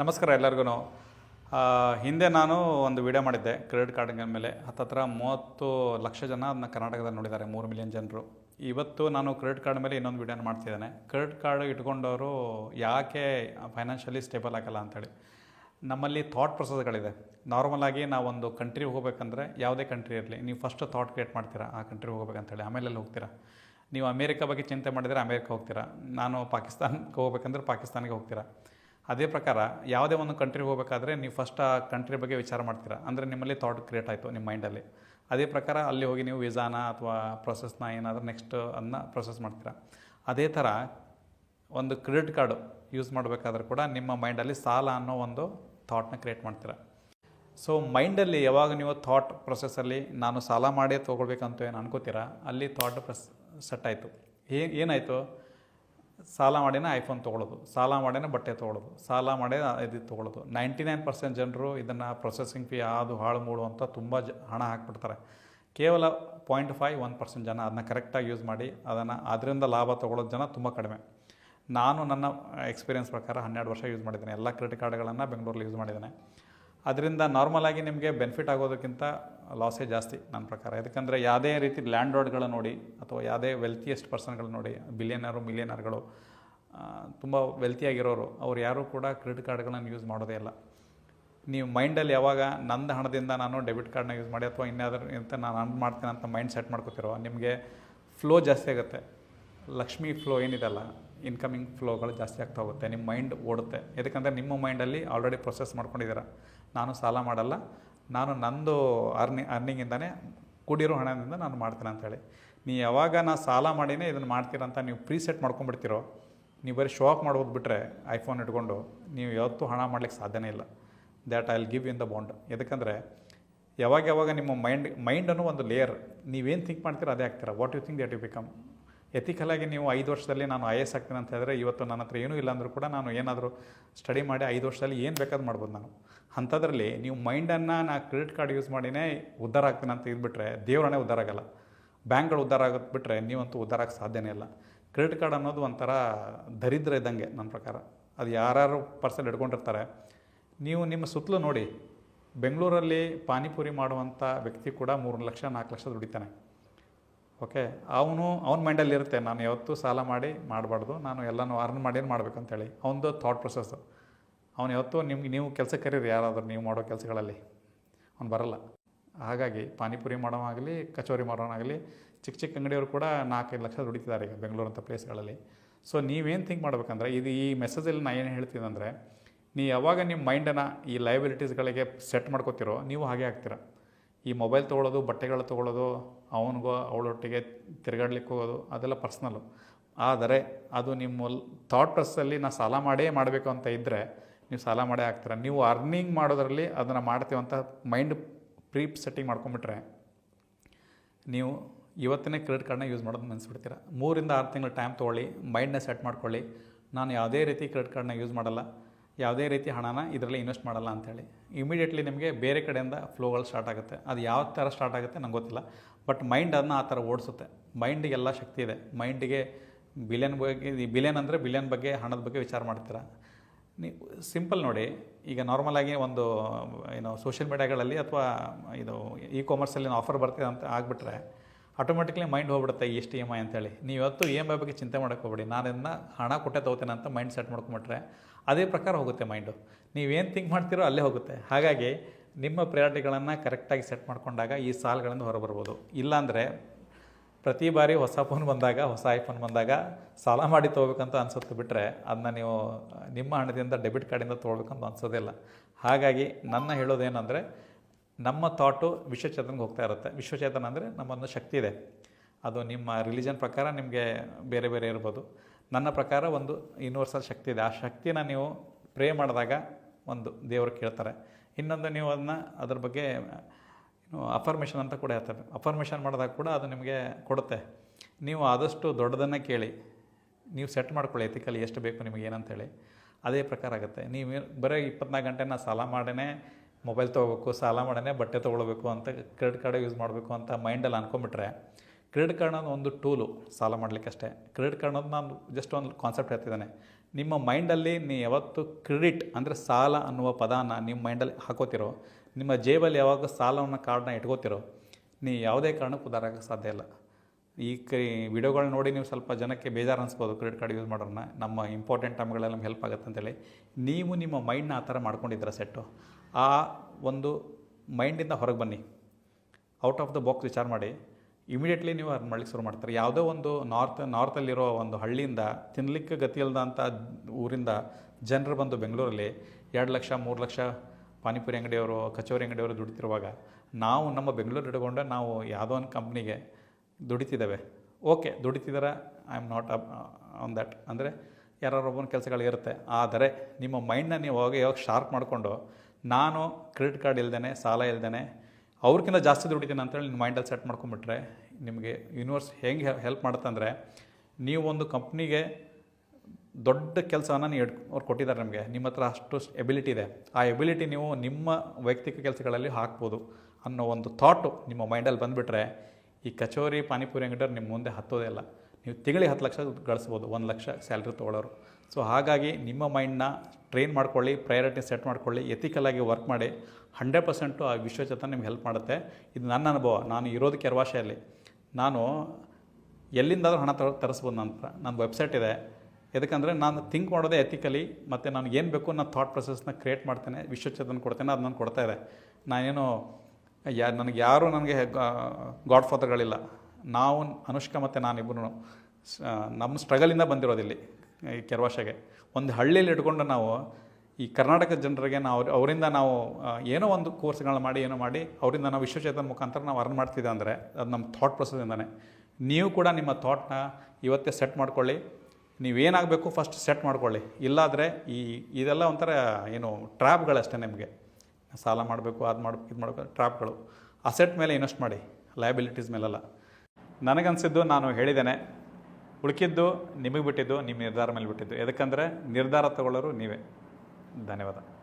ನಮಸ್ಕಾರ ಎಲ್ಲರಿಗೂ. ಹಿಂದೆ ನಾನು ಒಂದು ವಿಡಿಯೋ ಮಾಡಿದ್ದೆ ಕ್ರೆಡಿಟ್ ಕಾರ್ಡಿನ ಮೇಲೆ. ಹತ್ತತ್ರ ಮೂವತ್ತು ಲಕ್ಷ ಜನ ಅದನ್ನ ಕರ್ನಾಟಕದಲ್ಲಿ ನೋಡಿದ್ದಾರೆ, ಮೂರು ಮಿಲಿಯನ್ ಜನರು. ಇವತ್ತು ನಾನು ಕ್ರೆಡಿಟ್ ಕಾರ್ಡ್ ಮೇಲೆ ಇನ್ನೊಂದು ವಿಡಿಯೋನ ಮಾಡ್ತಿದ್ದೇನೆ ಕ್ರೆಡಿಟ್ ಕಾರ್ಡ್ ಇಟ್ಕೊಂಡವರು ಯಾಕೆ ಫೈನಾನ್ಷಿಯಲಿ ಸ್ಟೇಬಲ್ ಆಗಲ್ಲ ಅಂತೇಳಿ. ನಮ್ಮಲ್ಲಿ ಥಾಟ್ ಪ್ರೊಸೆಸ್ಗಳಿದೆ ನಾರ್ಮಲಾಗಿ ನಾವೊಂದು ಕಂಟ್ರಿಗೆ ಹೋಗ್ಬೇಕಂದ್ರೆ ಯಾವುದೇ ಕಂಟ್ರಿ ಇರಲಿ, ನೀವು ಫಸ್ಟ್ ಥಾಟ್ ಕ್ರಿಯೇಟ್ ಮಾಡ್ತೀರಾ ಆ ಕಂಟ್ರಿಗೆ ಹೋಗ್ಬೇಕಂತೇಳಿ ಆಮೇಲೆ ಅಲ್ಲಿ ಹೋಗ್ತೀರಾ? ನೀವು ಅಮೇರಿಕಾ ಬಗ್ಗೆ ಚಿಂತೆ ಮಾಡಿದರೆ ಅಮೇರಿಕಾ ಹೋಗ್ತೀರಾ? ನಾನು ಪಾಕಿಸ್ತಾನಕ್ಕೆ ಹೋಗ್ಬೇಕಂದ್ರೆ ಪಾಕಿಸ್ತಾನಿಗೆ ಹೋಗ್ತೀರಾ? ಅದೇ ಪ್ರಕಾರ ಯಾವುದೇ ಒಂದು ಕಂಟ್ರಿಗೆ ಹೋಗಬೇಕಾದ್ರೆ ನೀವು ಫಸ್ಟ್ ಆ ಕಂಟ್ರಿ ಬಗ್ಗೆ ವಿಚಾರ ಮಾಡ್ತೀರಾ? ಅಂದರೆ ನಿಮ್ಮಲ್ಲಿ ಥಾಟ್ ಕ್ರಿಯೇಟ್ ಆಯಿತು ನಿಮ್ಮ ಮೈಂಡಲ್ಲಿ ಅದೇ ಪ್ರಕಾರ ಅಲ್ಲಿ ಹೋಗಿ ನೀವು ವಿಸಾನ ಅಥವಾ ಪ್ರೊಸೆಸ್ನ ಏನಾದರೂ ನೆಕ್ಸ್ಟ್ ಅದನ್ನ ಪ್ರೊಸೆಸ್ ಮಾಡ್ತೀರಾ? ಅದೇ ಥರ ಒಂದು ಕ್ರೆಡಿಟ್ ಕಾರ್ಡು ಯೂಸ್ ಮಾಡಬೇಕಾದ್ರೂ ಕೂಡ ನಿಮ್ಮ ಮೈಂಡಲ್ಲಿ ಸಾಲ ಅನ್ನೋ ಒಂದು ಥಾಟ್ನ ಕ್ರಿಯೇಟ್ ಮಾಡ್ತೀರಾ? ಸೊ ಮೈಂಡಲ್ಲಿ ಯಾವಾಗ ನೀವು ಥಾಟ್ ಪ್ರೊಸೆಸ್ಸಲ್ಲಿ ನಾನು ಸಾಲ ಮಾಡೇ ತೊಗೊಳ್ಬೇಕಂತ ಏನು ಅನ್ಕೋತೀರಾ? ಅಲ್ಲಿ ಥಾಟ್ ಪ್ರಸ್ ಸೆಟ್ ಆಯಿತು. ಏನಾಯಿತು? ಸಾಲ ಮಾಡಿನೇ ಐಫೋನ್ ತೊಗೊಳೋದು, ಸಾಲ ಮಾಡಿನೇ ಬಟ್ಟೆ ತೊಗೊಳ್ಳೋದು ಸಾಲ ಮಾಡೇ ಇದು ತೊಗೊಳ್ಳೋದು ನೈಂಟಿ ನೈನ್ ಪರ್ಸೆಂಟ್ ಜನರು ಇದನ್ನು ಪ್ರೊಸೆಸಿಂಗ್ ಫೀ ಅದು ಹಾಳು ಮೂಳು ಅಂತ ತುಂಬ ಜ, ಹಣ ಹಾಕ್ಬಿಡ್ತಾರೆ. ಕೇವಲ ಪಾಯಿಂಟ್ ಫೈವ್ ಒನ್ ಪರ್ಸೆಂಟ್ ಜನ ಅದನ್ನ ಕರೆಕ್ಟಾಗಿ ಯೂಸ್ ಮಾಡಿ ಅದನ್ನು ಅದರಿಂದ ಲಾಭ ತೊಗೊಳೋದು ಜನ ತುಂಬ ಕಡಿಮೆ. ನಾನು ನನ್ನ ಎಕ್ಸ್ಪೀರಿಯನ್ಸ್ ಪ್ರಕಾರ ಹನ್ನೆರಡು ವರ್ಷ ಯೂಸ್ ಮಾಡಿದ್ದೇನೆ. ಎಲ್ಲ ಕ್ರೆಡಿಟ್ ಕಾರ್ಡ್ಗಳನ್ನು ಬೆಂಗಳೂರಲ್ಲಿ ಯೂಸ್ ಮಾಡಿದ್ದೇನೆ. ಅದರಿಂದ ನಾರ್ಮಲ್ ಆಗಿ ನಿಮಗೆ ಬೆನಿಫಿಟ್ ಆಗೋದಕ್ಕಿಂತ ಲಾಸೇ ಜಾಸ್ತಿ ನನ್ನ ಪ್ರಕಾರ. ಯಾಕಂದರೆ ಯಾವುದೇ ರೀತಿ ಲ್ಯಾಂಡ್ ಲಾರ್ಡ್ಗಳ ನೋಡಿ ಅಥವಾ ಯಾವುದೇ ವೆಲ್ತಿಯೆಸ್ಟ್ ಪರ್ಸನ್ಗಳು ನೋಡಿ ಬಿಲಿಯನರು ಮಿಲಿಯನರ್ಗಳು ತುಂಬ ವೆಲ್ತಿಯಾಗಿರೋರು ಅವ್ರು ಯಾರೂ ಕೂಡ ಕ್ರೆಡಿಟ್ ಕಾರ್ಡ್ಗಳನ್ನು ಯೂಸ್ ಮಾಡೋದೇ ಇಲ್ಲ. ನೀವು ಮೈಂಡಲ್ಲಿ ಯಾವಾಗ ನಂದು ಹಣದಿಂದ ನಾನು ಡೆಬಿಟ್ ಕಾರ್ಡ್ನ ಯೂಸ್ ಮಾಡಿ ಅಥವಾ ಇನ್ಯಾವುದಾದ್ರು ಅಂತ ನಾನು ಅನ್ ಮಾಡ್ತೀನಿ ಅಂತ ಮೈಂಡ್ ಸೆಟ್ ಮಾಡ್ಕೋತಿರೋ, ನಿಮಗೆ ಫ್ಲೋ ಜಾಸ್ತಿ ಆಗುತ್ತೆ. ಲಕ್ಷ್ಮಿ ಫ್ಲೋ ಏನಿದೆಲ್ಲ ಇನ್ಕಮಿಂಗ್ ಫ್ಲೋಗಳು ಜಾಸ್ತಿ ಆಗ್ತಾ ಹೋಗುತ್ತೆ. ನಿಮ್ಮ ಮೈಂಡ್ ಓಡುತ್ತೆ. ಯಾಕಂದರೆ ನಿಮ್ಮ ಮೈಂಡಲ್ಲಿ ಆಲ್ರೆಡಿ ಪ್ರೊಸೆಸ್ ಮಾಡ್ಕೊಂಡಿದ್ದೀರ. ನಾನು ಸಾಲ ಮಾಡಲ್ಲ. ನಾನು ನಂದು ಅರ್ನಿ ಅರ್ನಿಂಗಿಂದನೇ ಕೂಡಿರೋ ಹಣದಿಂದ ನಾನು ಮಾಡ್ತೀನಿ ಅಂತೇಳಿ ನೀವು ಯಾವಾಗ ನಾ ಸಾಲ ಮಾಡಿನೇ ಇದನ್ನು ಮಾಡ್ತೀರಂತ ನೀವು ಪ್ರೀಸೆಟ್ ಮಾಡ್ಕೊಂಡ್ಬಿಡ್ತೀರೋ, ನೀವು ಬರೀ ಶೋ ಆಫ್ ಮಾಡೋದು ಬಿಟ್ಟರೆ ಐಫೋನ್ ಇಟ್ಕೊಂಡು ನೀವು ಯಾವತ್ತೂ ಹಣ ಮಾಡ್ಲಿಕ್ಕೆ ಸಾಧ್ಯನೇ ಇಲ್ಲ. That I will give in the bond ಯಾಕಂದರೆ ಯಾವಾಗ ಯಾವಾಗ ನಿಮ್ಮ ಮೈಂಡ್ ಮೈಂಡ್ ಅನ್ನೋ ಒಂದು ಲೇಯರ್ ನೀವೇನು ಥಿಂಕ್ ಮಾಡ್ತೀರೋ ಅದೇ ಆಗ್ತೀರ. What you think that you become ಎಥಿಕಲಾಗಿ ನೀವು ಐದು ವರ್ಷದಲ್ಲಿ ನಾನು ಐ ಎಸ್ ಆಗ್ತೀನಿ ಅಂತ ಹೇಳಿದ್ರೆ ಇವತ್ತು ನನ್ನ ಹತ್ರ ಏನೂ ಇಲ್ಲ ಅಂದರೂ ಕೂಡ ನಾನು ಏನಾದರೂ ಸ್ಟಡಿ ಮಾಡಿ ಐದು ವರ್ಷದಲ್ಲಿ ಏನು ಬೇಕಾದ್ರೂ ಮಾಡ್ಬೋದು ನಾನು. ಅಂಥದ್ರಲ್ಲಿ ನೀವು ಮೈಂಡನ್ನು ನಾನು ಕ್ರೆಡಿಟ್ ಕಾರ್ಡ್ ಯೂಸ್ ಮಾಡಿನೇ ಉದ್ಧಾರ ಆಗ್ತೀನಿ ಅಂತ ಇದ್ಬಿಟ್ರೆ ದೇವರನ್ನೇ ಉದ್ಧಾರ ಆಗಲ್ಲ. ಬ್ಯಾಂಕ್ಗಳು ಉದ್ಧಾರ ಆಗೋದು ಬಿಟ್ಟರೆ ನೀವಂತೂ ಉದ್ಧಾರ ಆಗಕ್ಕೆ ಸಾಧ್ಯನೇ ಇಲ್ಲ. ಕ್ರೆಡಿಟ್ ಕಾರ್ಡ್ ಅನ್ನೋದು ಒಂಥರ ದರಿದ್ರ ಇದ್ದಂಗೆ ನನ್ನ ಪ್ರಕಾರ. ಅದು ಯಾರ್ಯಾರು ಪರ್ಸೆಂಟ್ ಹಿಡ್ಕೊಂಡಿರ್ತಾರೆ. ನೀವು ನಿಮ್ಮ ಸುತ್ತಲೂ ನೋಡಿ, ಬೆಂಗಳೂರಲ್ಲಿ ಪಾನಿಪುರಿ ಮಾಡುವಂಥ ವ್ಯಕ್ತಿ ಕೂಡ ಮೂರು ಲಕ್ಷ ನಾಲ್ಕು ಲಕ್ಷ ದುಡಿತಾನೆ. ಓಕೆ, ಅವನು, ಅವ್ನ ಮೈಂಡಲ್ಲಿ ಇರುತ್ತೆ, ನಾನು ಯಾವತ್ತೂ ಸಾಲ ಮಾಡಿ ಮಾಡಬಾರ್ದು, ನಾನು ಎಲ್ಲನೂ ಅರ್ನ್ ಮಾಡಿ ಮಾಡಬೇಕು ಅಂತೇಳಿ ಅವನದು ಥಾಟ್ ಪ್ರೊಸೆಸ್ಸು ಅವನು ಯಾವತ್ತೂ ನಿಮ್ಗೆ, ನೀವು ಕೆಲಸ ಕರೀರಿ, ಯಾರಾದರೂ ನೀವು ಮಾಡೋ ಕೆಲಸಗಳಲ್ಲಿ. ಅವ್ನು ಬರಲ್ಲ. ಹಾಗಾಗಿ ಪಾನಿಪುರಿ ಮಾಡೋನಾಗಲಿ ಕಚೋರಿ ಮಾಡೋನಾಗಲಿ ಚಿಕ್ಕ ಚಿಕ್ಕ ಅಂಗಡಿಯವರು ಕೂಡ ನಾಲ್ಕೈದು ಲಕ್ಷ ದುಡಿತಿದ್ದಾರೆ ಈಗ ಬೆಂಗಳೂರು ಅಂತ ಪ್ಲೇಸ್ಗಳಲ್ಲಿ. ಸೊ ನೀವೇನು ಥಿಂಕ್ ಮಾಡ್ಬೇಕಂದ್ರೆ, ಇದು ಈ ಮೆಸೇಜಲ್ಲಿ ನಾನು ಏನು ಹೇಳ್ತೀನಿ ಅಂದರೆ ನೀವು ಯಾವಾಗ ನಿಮ್ಮ ಮೈಂಡನ್ನು ಈ ಲಯಬಿಲಿಟೀಸ್ಗಳಿಗೆ ಸೆಟ್ ಮಾಡ್ಕೋತಿರೋ, ನೀವು ಹಾಗೆ ಆಗ್ತೀರ. ಈ ಮೊಬೈಲ್ ತೊಗೊಳ್ಳೋದು ಬಟ್ಟೆಗಳು ತೊಗೊಳೋದು ಅವನಿಗೋ ಅವಳೊಟ್ಟಿಗೆ ತಿರುಗಾಡ್ಲಿಕ್ಕೆ ಹೋಗೋದು ಅದೆಲ್ಲ ಪರ್ಸ್ನಲ್ಲು ಆದರೆ ಅದು ನಿಮ್ಮ ಥಾಟ್ ಪ್ರೊಸೆಸ್ಸಲ್ಲಿ ನಾನು ಸಾಲ ಮಾಡೇ ಮಾಡಬೇಕು ಅಂತ ಇದ್ದರೆ ನೀವು ಸಾಲ ಮಾಡೇ ಆಗ್ತೀರ. ನೀವು ಅರ್ನಿಂಗ್ ಮಾಡೋದರಲ್ಲಿ ಅದನ್ನು ಮಾಡ್ತೀವಂತ ಮೈಂಡ್ ಪ್ರೀ ಸೆಟ್ಟಿಂಗ್ ಮಾಡ್ಕೊಂಬಿಟ್ರೆ ನೀವು ಇವತ್ತಿನೇ ಕ್ರೆಡಿಟ್ ಕಾರ್ಡ್ನ ಯೂಸ್ ಮಾಡೋದು ನೆನೆಸ್ಬಿಡ್ತೀರ ಮೂರಿಂದ ಆರು ತಿಂಗಳು ಟೈಮ್ ತೊಗೊಳ್ಳಿ ಮೈಂಡ್ನ ಸೆಟ್ ಮಾಡ್ಕೊಳ್ಳಿ. ನಾನು ಯಾವುದೇ ರೀತಿ ಕ್ರೆಡಿಟ್ ಕಾರ್ಡ್ನ ಯೂಸ್ ಮಾಡಲ್ಲ, ಯಾವುದೇ ರೀತಿ ಹಣನ ಇದರಲ್ಲಿ ಇನ್ವೆಸ್ಟ್ ಮಾಡಲ್ಲ ಅಂಥೇಳಿ ಇಮಿಡಿಯೇಟ್ಲಿ ನಿಮಗೆ ಬೇರೆ ಕಡೆಯಿಂದ ಫ್ಲೋಗಳು ಸ್ಟಾರ್ಟ್ ಆಗುತ್ತೆ. ಅದು ಯಾವ ಥರ ಸ್ಟಾರ್ಟ್ ಆಗುತ್ತೆ ನಂಗೆ ಗೊತ್ತಿಲ್ಲ. ಬಟ್ ಮೈಂಡ್ ಅದನ್ನ ಆ ಥರ ಓಡಿಸುತ್ತೆ. ಮೈಂಡಿಗೆ ಎಲ್ಲ ಶಕ್ತಿ ಇದೆ. ಮೈಂಡಿಗೆ ಬಿಲಿಯನ್ ಬಗ್ಗೆ ಬಿಲಿಯನ್ ಅಂದರೆ ಬಿಲಿಯನ್ ಬಗ್ಗೆ, ಹಣದ ಬಗ್ಗೆ ವಿಚಾರ ಮಾಡ್ತೀರಾ? ನೀವು ಸಿಂಪಲ್ ನೋಡಿ. ಈಗ ನಾರ್ಮಲ್ ಆಗಿ ಒಂದು ಏನು ಸೋಷಿಯಲ್ ಮೀಡಿಯಾಗಳಲ್ಲಿ ಅಥವಾ, ಇದು ಇ ಕಾಮರ್ಸಲ್ಲಿ ಆಫರ್ ಬರ್ತಿದೆ ಅಂತ ಆಗಿಬಿಟ್ರೆ ಆಟೋಮೆಟಿಕ್ಲಿ ಮೈಂಡ್ ಹೋಗ್ಬಿಡುತ್ತೆ ಎಷ್ಟು ಇ ಎಂ ಐ ಅಂತೇಳಿ. ನೀವು ಇವತ್ತು ಇ ಎಂ ಐ ಬಗ್ಗೆ ಚಿಂತೆ ಮಾಡೋಕೆ ಹೋಗ್ಬೇಡಿ. ನಾನು ಇದನ್ನ ಹಣ ಕೊಟ್ಟೆ ತೊಗೋತೇನೆ ಅಂತ ಮೈಂಡ್ ಸೆಟ್ ಮಾಡ್ಕೊಂಬಿಟ್ರೆ ಅದೇ ಪ್ರಕಾರ ಹೋಗುತ್ತೆ ಮೈಂಡು ನೀವೇನು ಥಿಂಕ್ ಮಾಡ್ತೀರೋ ಅಲ್ಲೇ ಹೋಗುತ್ತೆ. ಹಾಗಾಗಿ ನಿಮ್ಮ ಪ್ರಯಾರಿಟಿಗಳನ್ನು ಕರೆಕ್ಟಾಗಿ ಸೆಟ್ ಮಾಡಿಕೊಂಡಾಗ ಈ ಸಾಲಗಳಿಂದ ಹೊರಬರ್ಬೋದು. ಇಲ್ಲಾಂದರೆ ಪ್ರತಿ ಬಾರಿ ಹೊಸ ಫೋನ್ ಬಂದಾಗ, ಹೊಸ ಐಫೋನ್ ಬಂದಾಗ ಸಾಲ ಮಾಡಿ ತೊಗೋಬೇಕಂತ ಅನ್ಸುತ್ತೆ ಬಿಟ್ಟರೆ ಅದನ್ನ ನೀವು ನಿಮ್ಮ ಹಣದಿಂದ ಡೆಬಿಟ್ ಕಾರ್ಡಿಂದ ತೊಗೊಳ್ಬೇಕಂತ ಅನ್ಸೋದಿಲ್ಲ ಹಾಗಾಗಿ ನನ್ನ ಹೇಳೋದೇನೆಂದರೆ ನಮ್ಮ ಥಾಟು ವಿಶ್ವಚೇತನ್ಗೆ ಹೋಗ್ತಾ ಇರುತ್ತೆ. ವಿಶ್ವಚೇತನ ಅಂದರೆ ನಮ್ಮೊಂದು ಶಕ್ತಿ ಇದೆ. ಅದು ನಿಮ್ಮ ರಿಲಿಜನ್ ಪ್ರಕಾರ ನಿಮಗೆ ಬೇರೆ ಬೇರೆ ಇರ್ಬೋದು. ನನ್ನ ಪ್ರಕಾರ ಒಂದು ಯೂನಿವರ್ಸಲ್ ಶಕ್ತಿ ಇದೆ. ಆ ಶಕ್ತಿನ ನೀವು ಪ್ರೇ ಮಾಡಿದಾಗ ಒಂದು ದೇವರು ಕೇಳ್ತಾರೆ. ಇನ್ನೊಂದು ನೀವು ಅದನ್ನ ಅದ್ರ ಬಗ್ಗೆ ಅಫರ್ಮೇಷನ್ ಅಂತ ಕೂಡ ಹೇಳ್ತಾರೆ. ಅಫರ್ಮೇಷನ್ ಮಾಡಿದಾಗ ಕೂಡ ಅದು ನಿಮಗೆ ಕೊಡುತ್ತೆ. ನೀವು ಆದಷ್ಟು ದೊಡ್ಡದನ್ನೇ ಕೇಳಿ. ನೀವು ಸೆಟ್ ಮಾಡ್ಕೊಳ್ಳಿ ಎಥಿಕಲಿ ಎಷ್ಟು ಬೇಕು ನಿಮಗೆ ಏನಂತೇಳಿ ಅದೇ ಪ್ರಕಾರ ಆಗುತ್ತೆ. ನೀವು ಬರೀ ಇಪ್ಪತ್ನಾಲ್ಕು ಗಂಟೆನ ಸಾಲ ಮಾಡೇ ಮೊಬೈಲ್ ತೊಗೋಬೇಕು, ಸಾಲ ಮಾಡೇ ಬಟ್ಟೆ ತೊಗೊಳ್ಬೇಕು ಅಂತ ಕ್ರೆಡಿಟ್ ಕಾರ್ಡ್ ಯೂಸ್ ಮಾಡಬೇಕು ಅಂತ ಮೈಂಡಲ್ಲಿ ಅಂದ್ಕೊಂಬಿಟ್ರೆ ಕ್ರೆಡಿಟ್ ಕಾರ್ಡ್ ಅನ್ನೋದು ಒಂದು ಟೂಲು ಸಾಲ ಮಾಡಲಿಕ್ಕಷ್ಟೇ. ಕ್ರೆಡಿಟ್ ಕಾರ್ಡ್ ಅನ್ನೋದು ನಾನು ಜಸ್ಟ್ ಒಂದು ಕಾನ್ಸೆಪ್ಟ್ ಹೇಳ್ತಿದ್ದಾನೆ. ನಿಮ್ಮ ಮೈಂಡಲ್ಲಿ ನೀ ಯಾವತ್ತು ಕ್ರೆಡಿಟ್ ಅಂದರೆ ಸಾಲ ಅನ್ನುವ ಪದಾನ ನಿಮ್ಮ ಮೈಂಡಲ್ಲಿ ಹಾಕೋತಿರೋ, ನಿಮ್ಮ ಜೇಬಲ್ಲಿ ಯಾವಾಗ ಸಾಲವನ್ನು ಕಾರ್ಡನ್ನ ಇಟ್ಕೋತಿರೋ, ನೀ ಯಾವುದೇ ಕಾರಣಕ್ಕೂ ಉದಾರ ಆಗೋಕ್ಕೆ ಸಾಧ್ಯ ಇಲ್ಲ. ಈ ಕ ವಿಡಿಯೋಗಳನ್ನ ನೋಡಿ ನೀವು ಸ್ವಲ್ಪ ಜನಕ್ಕೆ ಬೇಜಾರು ಅನಿಸ್ಬೋದು ಕ್ರೆಡಿಟ್ ಕಾರ್ಡ್ ಯೂಸ್ ಮಾಡೋಣ ನಮ್ಮ ಇಂಪಾರ್ಟೆಂಟ್ ಟೈಮ್ಗಳೆಲ್ಲ ನಮ್ಗೆ ಹೆಲ್ಪ್ ಆಗುತ್ತೆ ಅಂತೇಳಿ. ನೀವು ನಿಮ್ಮ ಮೈಂಡ್ನ ಆ ಥರ ಮಾಡ್ಕೊಂಡಿದ್ದೀರ ಸೆಟ್ಟು. ಆ ಒಂದು ಮೈಂಡಿಂದ ಹೊರಗೆ ಬನ್ನಿ. ಔಟ್ ಆಫ್ ದ ಬಾಕ್ಸ್ ವಿಚಾರ ಮಾಡಿ. ಇಮಿಡಿಯೇಟ್ಲಿ ನೀವು ಅರ್ನ್ ಮಾಡ್ಲಿಕ್ಕೆ ಶುರು ಮಾಡ್ತಾರೆ. ಯಾವುದೋ ಒಂದು ನಾರ್ತ್ ನಾರ್ತಲ್ಲಿರೋ ಒಂದು ಹಳ್ಳಿಯಿಂದ ತಿನ್ನಲಿಕ್ಕೆ ಗತಿ ಇಲ್ಲದಂಥ ಊರಿಂದ ಜನರು ಬಂದು ಬೆಂಗಳೂರಲ್ಲಿ ಎರಡು ಲಕ್ಷ, ಮೂರು ಲಕ್ಷ ಪಾನಿಪುರಿ ಅಂಗಡಿಯವರು, ಕಚೋರಿ ಅಂಗಡಿಯವರು ದುಡಿತಿರುವಾಗ ನಾವು ನಮ್ಮ ಬೆಂಗಳೂರು ಹಿಡ್ಕೊಂಡು ನಾವು ಯಾವುದೋ ಒಂದು ಕಂಪ್ನಿಗೆ ದುಡಿತಿದ್ದೇವೆ. Okay ದುಡಿತಿದ್ದಾರೆ? I am not up on that ಅಂದರೆ ಯಾರೊಬ್ಬನ ಕೆಲಸಗಳಿರುತ್ತೆ ಆದರೆ ನಿಮ್ಮ ಮೈಂಡನ್ನ ನೀವು ಹೋಗಿ ಯಾವಾಗ ಶಾರ್ಪ್ ಮಾಡಿಕೊಂಡು ನಾನು ಕ್ರೆಡಿಟ್ ಕಾರ್ಡ್ ಇಲ್ದೇ ಸಾಲ ಇಲ್ದೇ ಅವ್ರಿಗಿಂತ ಜಾಸ್ತಿ ದುಡಿತೀನಿ ಅಂತೇಳಿ ನಿಮ್ಮ ಮೈಂಡಲ್ಲಿ ಸೆಟ್ ಮಾಡ್ಕೊಂಬಿಟ್ರೆ ನಿಮಗೆ ಯೂನಿವರ್ಸ್ ಹೆಂಗೆ ಹೆಲ್ಪ್ ಮಾಡುತ್ತೆ ಅಂದರೆ ನೀವು ಒಂದು ಕಂಪ್ನಿಗೆ ದೊಡ್ಡ ಕೆಲಸವನ್ನು ನೀವು ಅವ್ರು ಕೊಟ್ಟಿದ್ದಾರೆ ನಿಮಗೆ, ನಿಮ್ಮ ಹತ್ರ ಅಷ್ಟು ಎಬಿಲಿಟಿ ಇದೆ. ಆ ಎಬಿಲಿಟಿ ನೀವು ನಿಮ್ಮ ವೈಯಕ್ತಿಕ ಕೆಲಸಗಳಲ್ಲಿ ಹಾಕ್ಬೋದು ಅನ್ನೋ ಒಂದು ಥಾಟು ನಿಮ್ಮ ಮೈಂಡಲ್ಲಿ ಬಂದುಬಿಟ್ರೆ ಈ ಕಚೋರಿ, ಪಾನಿಪುರಿ ಅಂಗಡಿಯವ್ರು ನಿಮ್ಮ ಮುಂದೆ ಹತ್ತೋದೇ ಇಲ್ಲ. ನೀವು ತಿಂಗಳಿಗೆ ಹತ್ತು ಲಕ್ಷ ಗಳಿಸ್ಬೋದು, ಒಂದು ಲಕ್ಷ ಸ್ಯಾಲ್ರಿ ತೊಗೊಳ್ಳೋರು ಸೊ ಹಾಗಾಗಿ ನಿಮ್ಮ ಮೈಂಡ್ನ ಟ್ರೈನ್ ಮಾಡ್ಕೊಳ್ಳಿ ಪ್ರಯಾರಿಟಿ ಸೆಟ್ ಮಾಡ್ಕೊಳ್ಳಿ ಎಥಿಕಲಾಗಿ ವರ್ಕ್ ಮಾಡಿ, ಹಂಡ್ರೆಡ್ ಪರ್ಸೆಂಟು ಆ ವಿಶ್ವಚೇತನ ನಿಮ್ಗೆ ಹೆಲ್ಪ್ ಮಾಡುತ್ತೆ. ಇದು ನನ್ನ ಅನುಭವ. ನಾನು ಇರೋದು ಕೆರವಾಶೆಯಲ್ಲಿ. ನಾನು ಎಲ್ಲಿಂದಾದರೂ ಹಣ ತರ, ತರಿಸ್ಬೋದು ನನ್ನ ನನ್ನ ವೆಬ್ಸೈಟ್ ಇದೆ. ಯಾಕಂದರೆ ನಾನು ಥಿಂಕ್ ಮಾಡೋದೇ ಎಥಿಕಲಿ ಮತ್ತು ನಾನು ಏನು ಬೇಕು ನಾನು ಥಾಟ್ ಪ್ರೊಸೆಸ್ನ ಕ್ರಿಯೇಟ್ ಮಾಡ್ತೇನೆ, ವಿಶ್ವಚೇತನ ಕೊಡ್ತೇನೆ ಅದು ನಾನು ಕೊಡ್ತಾ ಇದೆ ನಾನೇನು, ಯಾ, ನನಗೆ ಯಾರೂ ನನಗೆ ಗಾಡ್ ಫಾದರ್ಗಳಿಲ್ಲ ನಾವು, ಅನುಷ್ಕಾ ಮತ್ತು ನಾನಿಬ್ಬರು ನಮ್ಮ ಸ್ಟ್ರಗಲಿಂದ ಬಂದಿರೋದಿಲ್ಲಿ ಈ ಕೆರವಾಶೆಗೆ. ಒಂದು ಹಳ್ಳಿಯಲ್ಲಿ ಇಟ್ಕೊಂಡು ನಾವು, ಈ ಕರ್ನಾಟಕದ ಜನರಿಗೆ ನಾವು, ಅವರಿಂದ ನಾವು ಏನೋ ಒಂದು ಕೋರ್ಸ್ಗಳನ್ನ ಮಾಡಿ, ಏನೋ ಮಾಡಿ, ಅವರಿಂದ ನಾವು ವಿಶ್ವಚೇತನ ಮುಖಾಂತರ ನಾವು ಅರ್ನ್ ಮಾಡ್ತಿದ್ದೆ ಅಂದರೆ, ಅದು ನಮ್ಮ ಥಾಟ್ ಪ್ರೊಸೆಸ್ಸಿಂದನೇ ನೀವು ಕೂಡ ನಿಮ್ಮ ಥಾಟ್ನ ಇವತ್ತೇ ಸೆಟ್ ಮಾಡ್ಕೊಳ್ಳಿ. ನೀವೇನಾಗಬೇಕು ಫಸ್ಟ್ ಸೆಟ್ ಮಾಡ್ಕೊಳ್ಳಿ. ಇಲ್ಲಾದರೆ ಈ, ಇದೆಲ್ಲ ಒಂಥರ, ಏನು ಟ್ರ್ಯಾಪ್ಗಳಷ್ಟೇ ನಿಮಗೆ. ಸಾಲ ಮಾಡಬೇಕು, ಅದು ಮಾಡಬೇಕು, ಇದು ಮಾಡಬೇಕು ಟ್ರ್ಯಾಪ್ಗಳು ಅಸೆಟ್ ಮೇಲೆ ಇನ್ವೆಸ್ಟ್ ಮಾಡಿ. ಲಯಬಿಲಿಟೀಸ್ ಮೇಲೆಲ್ಲ. ನನಗನ್ಸಿದ್ದು ನಾನು ಹೇಳಿದ್ದೇನೆ ಉಳ್ಕಿದ್ದು ನಿಮಗೆ ಬಿಟ್ಟಿದ್ದು, ನಿಮ್ಮ ನಿರ್ಧಾರ ಮೇಲೆ ಬಿಟ್ಟಿದ್ದು. ಯಾಕಂದರೆ ನಿರ್ಧಾರ ತಗೊಳ್ಳೋರು ನೀವೇ. ಧನ್ಯವಾದ.